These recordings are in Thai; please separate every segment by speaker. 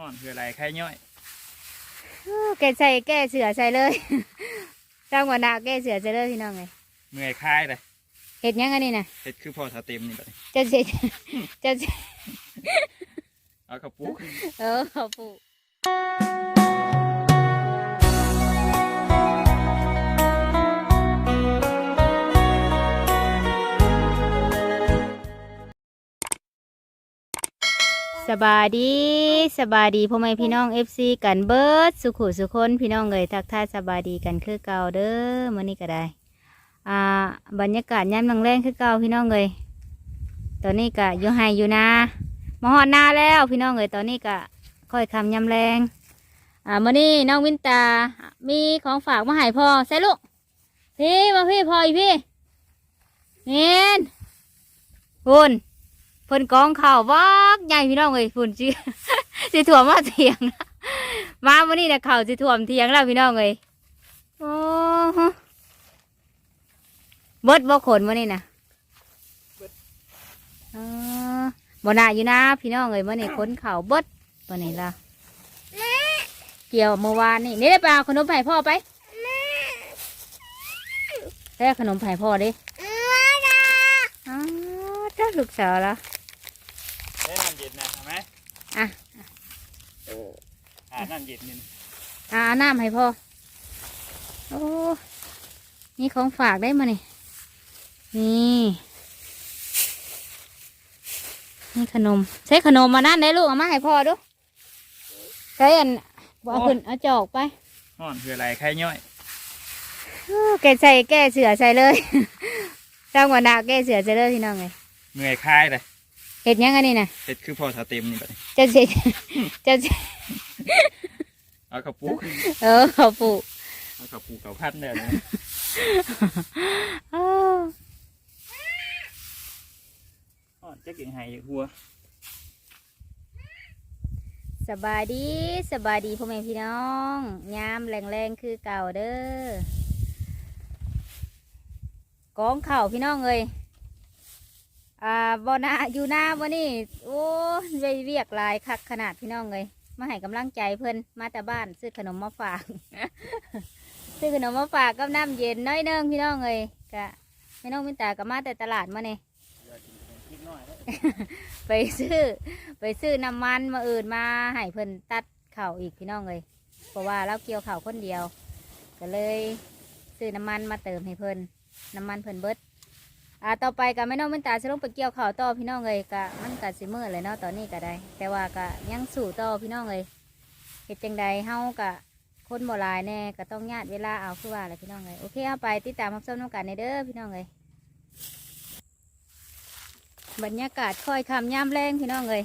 Speaker 1: ห่อนคืออะไรไข่ย่อย
Speaker 2: แกใส่แก้เสือใส่เลยจ้างวันหนาแก้เสือใส่เลยพี่น้องเลย
Speaker 1: เมื่อยคลายเลย
Speaker 2: เห็ดหยังอันนี้นะ
Speaker 1: เฮ็ดคือพอสเต็มนี่บัดนี้
Speaker 2: จะเสร็จจะเสร็จ
Speaker 1: เอากระปุก
Speaker 2: เออเขาปลูก สบายดีสบายดีพ่อแม่พี่น้องเอฟซีกันเบิร์ดสุขุสุคนพี่น้องเลยทักทายสบายดีกันคือเก่าเด้อมื่อนี้ก็ได้ อ่า บรรยากาศยามแรงคือเก่าพี่น้องเลยตอนนี้ก็อยู่ไห้อยู่นามาหอดนาแล้วพี่น้องเลยตอนนี้ก็ค่อยคำยำแรง อ่ามื่อนี้น้องวินตา มีของฝากมาให้พ่อใส่ลูกพี่มาพี่พ่ออีพี่เห็นฝุ่น เพิ่นกองข่าววักใหญ่พี่น้องเลยฝุ่นสิสิถ่วมมาเถียงมาวันนี้นะข่าวสิถ่วมเถียงแล้วพี่น้องเลยโอ้โหเบิดบ่ขนวันนี้นะเออบ่น่าอยู่นะพี่น้องเลยวันนี้ขนข่าวเบิดวันนี้ละเกี่ยวเมื่อวานนี่นี่ได้ไปเอาขนมไผ่พ่อไปได้ขนมไผ่พ่อดิอ๋อถ้าลูกสาวละ
Speaker 1: ได้น้ำ เย็นนะเห็นไหม
Speaker 2: อะ
Speaker 1: อ่าน้ำเย็นนี่
Speaker 2: อ่าเอาน้ำให้พ่อโอ้นี่ของฝากได้มานี่นี่นี่ขนมใช้ขนมมานั่นได้ลูกเอามาให้พ่อดูใช้อันเอาขึ้นเอาจอกไป
Speaker 1: ห่อนคืออะไรไข่ย่อย
Speaker 2: เออแกใส่แก้เสือใส่เลยจ้างวันหนาแก้เสือใส่เลยพี่น้องเลย
Speaker 1: เมื่อยคลายเลย
Speaker 2: เห็ดหยังอันนี้นะ
Speaker 1: เฮ็ดคือพอสเต็มนี่บัดนี้
Speaker 2: จะเสร็จจะเสร็จ
Speaker 1: เอากระปุก
Speaker 2: เออเขาปลูก
Speaker 1: เอากระปุกเก่าพันเนี่ยนะ
Speaker 2: อ้าว
Speaker 1: ห่อนจะกินไห้หัว
Speaker 2: สบายดีสบายดีพ่อแม่พี่น้องยามแรงๆคือเก่าเด้อกองเข่าวพี่น้องเลย อ่าบอนาอยู่หน้าวันนี้โอ้ยไปเรียกลายคักขนาดพี่น้องเลยมาให้กำลังใจเพิ่นมาแต่บ้านซื้อขนมมาฝาก ซื้อขนมมาฝากกับน้ำเย็นน้อยเนึงพี่น้องเลยกะไม่น้องมินตาก็มาแต่ตลาดมาเนี่ยไปซื้อ ไปซื้อน้ำมันมาอื่นมาให้เพิ่นตัดเข่าอีกพี่น้องเลยเพราะว่าเราเกี่ยวเข่าคนเดียว ก็เลยซื้อน้ำมันมาเติมให้เพิ่นน้ำมันเพิ่นเบิด อ่าต่อไปก็ไม่น้องมินตาจะลงไปเกี่ยวข่าวต่อพี่น้องเลยก็มันกัสิมือเลยเนาะตอนนี้ก็ได้ แต่ว่าก็ยังสู่ต่อพี่น้องเลยเฮ็ดจังใดเฮาก็คนโบราณแน่ก็ต้องญาติเวลาเอาคือว่าอะไรพี่น้องเลยโอเคเอาไปติดตามรับชมน้ำกันในเด้อพี่น้องเลยบรรยากาศค่อยคำย่ำแรงพี่น้องเลย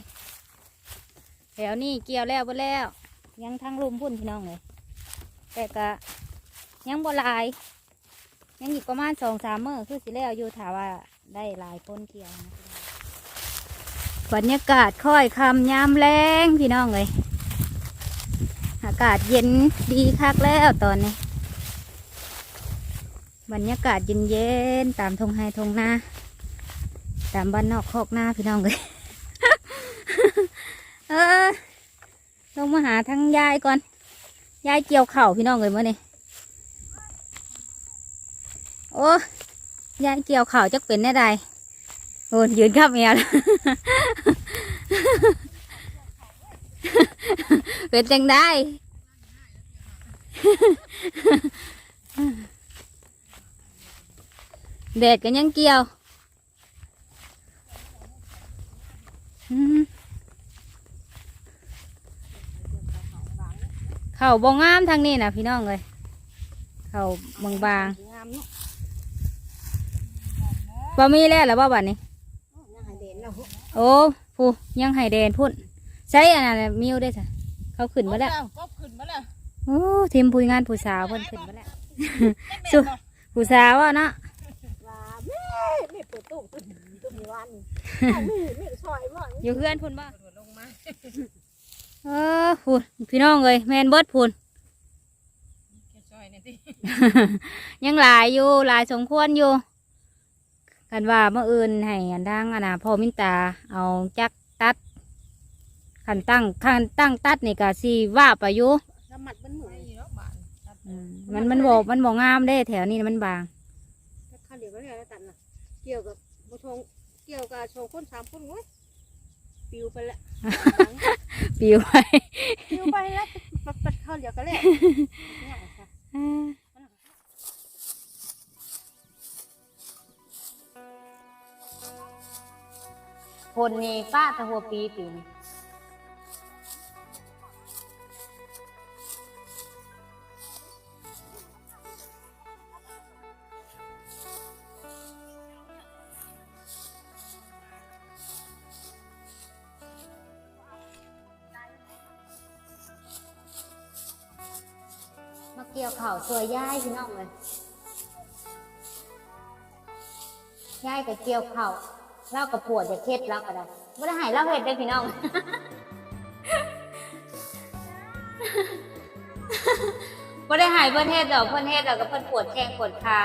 Speaker 2: แถวนี้เกี่ยวแล้วบ่แล้ว ยังทั้งรุมพุ่นพี่น้องเลยแต่ก็ยังบ่ลาย ยังอีกประมาณสองสามมื้อคือสิแล้วอยู่ถาว่าได้หลายคนเกี่ยวนะบรรยากาศค่อยคำยามแรงพี่น้องเลยอากาศเย็นดีคักแล้วตอนนี้ บรรยากาศเย็นเย็นตามทงไฮทงนาตามบ้านนอกคอกหน้าพี่น้องเลยเออลงมาหาทั้งยายก่อน ยายเกี่ยวเข่าพี่น้องเลยเมื่อนี้ โอ้ยายเกี่ยวเข่าวจักเป็นแน่ใดโอ้ยยืนข้ามเมียแล้วเป็นจังได้แดดกันยังเกี่ยวเข่าบองงามทางนี้นะพี่น้องเลยเข่าบางบาง
Speaker 3: งามเนาะ
Speaker 2: บ่มีแล้วหรือบ่บัดนี้
Speaker 3: ยังให้เด่นแล้ว
Speaker 2: โอ้ผู้ยังไห้แดนพุ่นใช้อันนั้นน่ะมิวได้จ้ะเขาขึ้นมาแล้ว
Speaker 3: ก็ขึ้นมาแล้ว
Speaker 2: โอ้ทีมผู้งานผู้สาวเพิ่นขึ้นมาแล้วสู้ผู้สาวอะเนาะ
Speaker 3: ว่าแม่แม่เปิดตู้ตู้ตู้มีวันแม่แม่ซอยบ่
Speaker 2: อยู่เพื่อนพุ่นบ่
Speaker 3: ลงมา
Speaker 2: เออพุ่นพี่น้องเลยแมนเบิดพุ่น
Speaker 3: แค่ซอยนี่ติ
Speaker 2: ยังหลายอยู่หลายสมควรอยู่ กันว่าเมื่ออื่นให้อันดังอันน่ะพ่อมินตาเอาจักตัดขันตั้งขันตั้งตัดนี่ก็สีว่าไปอยู่
Speaker 3: น้ำมัดมันเหมือน
Speaker 2: อืมมันมันบอกมันบอกงามได้แถวนี้มันบาง
Speaker 3: ข้าวเดียวก็ได้แล้วตันน่ะเกี่ยวกับบุชงเกี่ยวกับชงคนสามคนเว้ยปิวไปแล้ว
Speaker 2: ปิวไป
Speaker 3: ปิวไปแล้วปัดปัดข้าวเดียวก็แล้วเนี่ยค่ะ
Speaker 2: คนนี่ป้าตะหัวปีปีนมาเกี่ยวเข่าวสวยย่ายพี่น้องเลยย่ายกับเกี่ยวเข่าว เล่ากับปวดจะเคล็ดเล่าก็ได้ไม่ได้หายเล่าเห็ดได้พี่น้องไม่ได้หายเพื่อนเฮ็ดอกเพื่อนเฮ็ดอกก็เพื่อนปวดแข้งปวดขา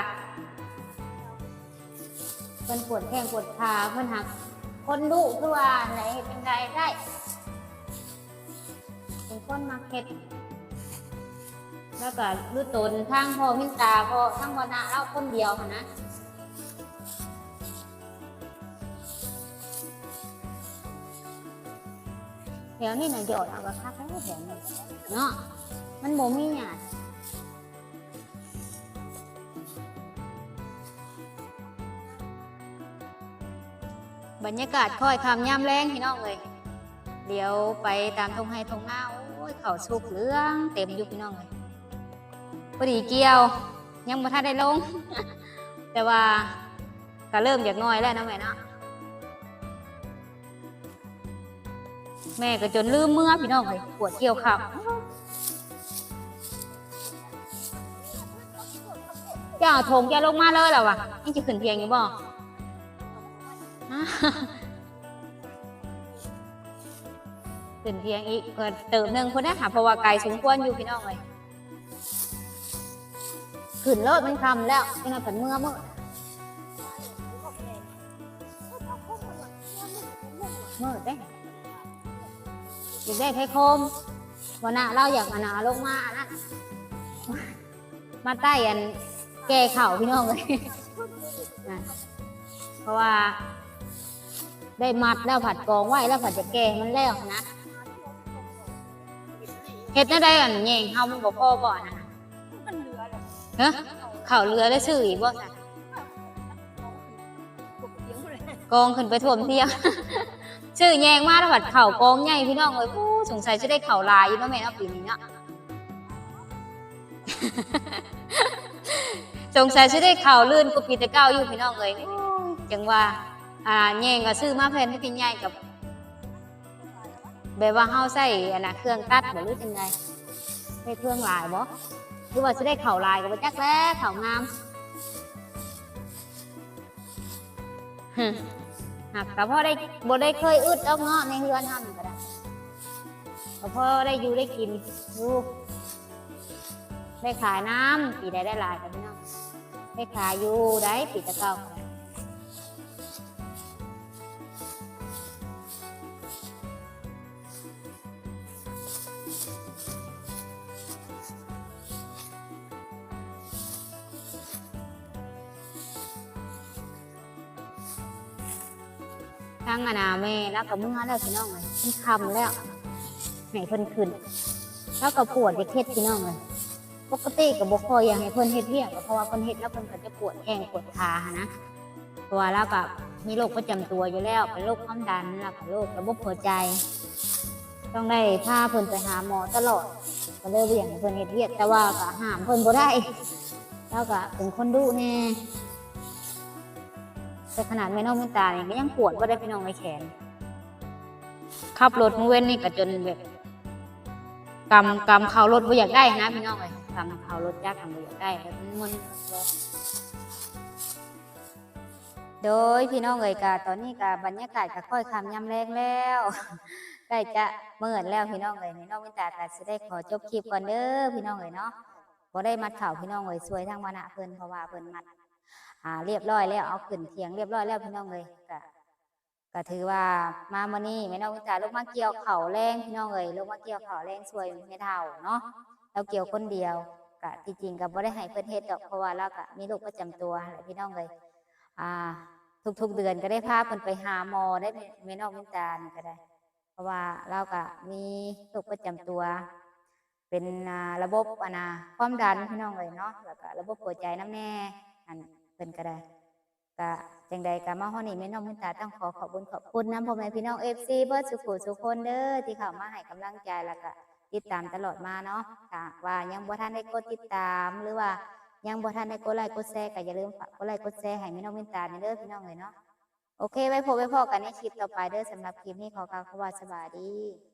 Speaker 2: เพื่อนปวดแข้งปวดขาเพื่อนหัก คนดุคือว่าไหนเป็นไรได้เป็นคนมาเฮ็ดแล้วก็รู้ตนทั้งพ่อมินตาพ่อทั้งวนาเล่าคนเดียวหั้นนะ แถวนี้น่ะหยอดเอากระคักแล้วแถวนี้เนาะมันโมมีหยาดบรรยากาศค่อยคำย่ำแรงพี่น้องเลยเดี๋ยวไปตามทงไฮทงหน้าโอ้ยเขาสุกเหลืองเต็มยู่พี่น้องเลยพอดีเกี่ยว ยังบ่ทันได้ลง แต่ว่าก็เริ่มจากน้อยแล้วนะแม่เนาะ แม่ก็จนลืมเมื่อพี่น้องเลยปวดเกี่ยวขับเจ้าถงแกลงมาเลยแล้ววะนี่จะขึ้นเพียงอยู่บ่ขึ้นเพียงอีกก็เติมหนึ่งคนนะค่ะเพราะว่าไกลสมควรอยู่พี่น้องเลยขึ้นรถมันคำแล้วยังไงผันเมื่อเมื่อเมื่อได้ อยากได้ไข่โคมวันน่ะเราอยากมาหนาลงมาอันนะมาใต้อันแก่เข่าพี่น้องเลยนะเพราะว่า ได้มัดแล้วผัดกองไว้แล้วผัดจะแก่มันแล้วนะเฮ็ดได้ได้อันแยงเฮามันบ่พอบ่อนนะ
Speaker 3: เหลือเลย
Speaker 2: ฮะเขาเรือได้ชื่ออีกบ่ค่ะ
Speaker 3: ก
Speaker 2: องขึ้นไปถ่วมเที่ยง ชื่อแยงมาแล้วผัดเข่ากองใหญ่พี่น้องเอ้ยผู้สงสัยจะได้เข่าลายอยู่เนาะแม่เนาะปีนี้เนาะสงสัยจะได้เข่าลื่นกูปีแต่เก้าอยู่พี่น้องเอ้ยจังว่าอ่าแยงก็ซื้อมาแผ่นที่เป็นใหญ่กับแบบว่าเฮาใส่อันน่ะเครื่องตัดบ่หรือจังไดใส่เครื่องลายบ่หรือว่าจะได้เข่าลายก็บ่จักแล้วเข่างามฮึ หักแต่พ่อได้บ่ได้เคยอึดเอาเงาะในเฮือนทำก็ได้ก็พ่อได้อยู่ได้กินอยู่ได้ขายน้ำปีได้ได้หลายกันพี่น้องได้ขายอยู่ได้ปีตะเก้า ทั้งอนาแม่แล้วก็เมื่อแล้วพี่น้องเลยมันคำแล้วให้เพิ่นขึ้น แล้วก็ปวดจะเคล็ดพี่น้องเลยปกติกับบคอยอยากให้เพิ่นเฮ็ดเวียกเพราะว่าเพิ่นเฮ็ดแล้วเพิ่นก็จะปวดแข้งปวดขาหั้นะเพราะว่าแล้วก็มีโรคประจำตัวอยู่แล้วเป็นโรคความดันแล้วก็โรคระบบหัวใจ ต้องได้พาเพิ่นไปหาหมอตลอดก็เลยเบี่ยงเพิ่นเฮ็ดเวียกแต่ว่าก็ห้ามเพิ่นบ่ได้แล้วก็เป็นคนดุแน่ แต่ขนาดแม่น้องมินตาเนี่ยก็ยังปวดบ่ได้พี่น้องในแขน ขับรถมื้อเว้นนี่ก็จนแบบกำกำเขารถบ่อยากได้นะพี่น้องเลยกำเขารถยากกำบ่อยากได้แล้วมันมันโดยพี่น้องเอ๋ยกาตอนนี้กาบรรยากาศก็ค่อยคำยำแรงแล้วใกล้จะเมื่อแล้วพี่น้องเอ๋ยพี่น้องวิตาก็จะได้ขอจบคลิปก่อนเด้อพี่น้องเอ๋ยเนาะบ่ได้มัดข่าวพี่น้องเอ๋ยสวยทั้งวันอะเพิ่นเพราะว่าเพิ่นมัด อ่า เรียบร้อยแล้วเอาขึ้นเทียงเรียบร้อยแล้วพี่น้องเอ๋ยก็ก็ถือว่ามามื้อนี้แม่น้องวิตาลงมาเกี่ยวเข้าแรงพี่น้องเอ้ยลงมาเกี่ยวข้าแรงช่วยแม่เฒ่าเนาะเราเกี่ยวคนเดียวก็ที่จริงก็บ่ได้ให้เพิ่นเฮ็ดดอกเพราะว่าเราก็มีโรคประจำตัวแหละพี่น้องเอ้ยอ่า ทุกๆเดือนก็ได้พาเพิ่นไปหาหมอได้แม่น้องวิตานี่ก็ได้ เพราะว่าเราก็มีโรคประจำตัว เป็นระบบอะนะความดันพี่น้องเลยเนาะแล้วก็ระบบหัวใจน้ำแน่อัน พิ่นก็ได้ก็จังใดก็มาฮอดนี่แม่น้องมินตาต้องขอขอบคุณขอบคุณน้ำพ่อแม่พี่น้อง FC เบิดสุขุสุขคนเด้อที่เข้ามาให้กำลังใจแล้วก็ติดตามตลอดมาเนาะถ้าว่ายังบ่ทันได้กดติดตามหรือว่ายังบ่ทันได้กดไลค์กดแชร์ก็อย่าลืมฝากกดไลค์กดแชร์ให้แม่น้องมินตาเด้อพี่น้องเลยเนาะโอเค ไว้พบไว้พอกันในคลิปต่อไปเด้อสำหรับคลิปนี้ขอกล่าวคำว่าสวัสดี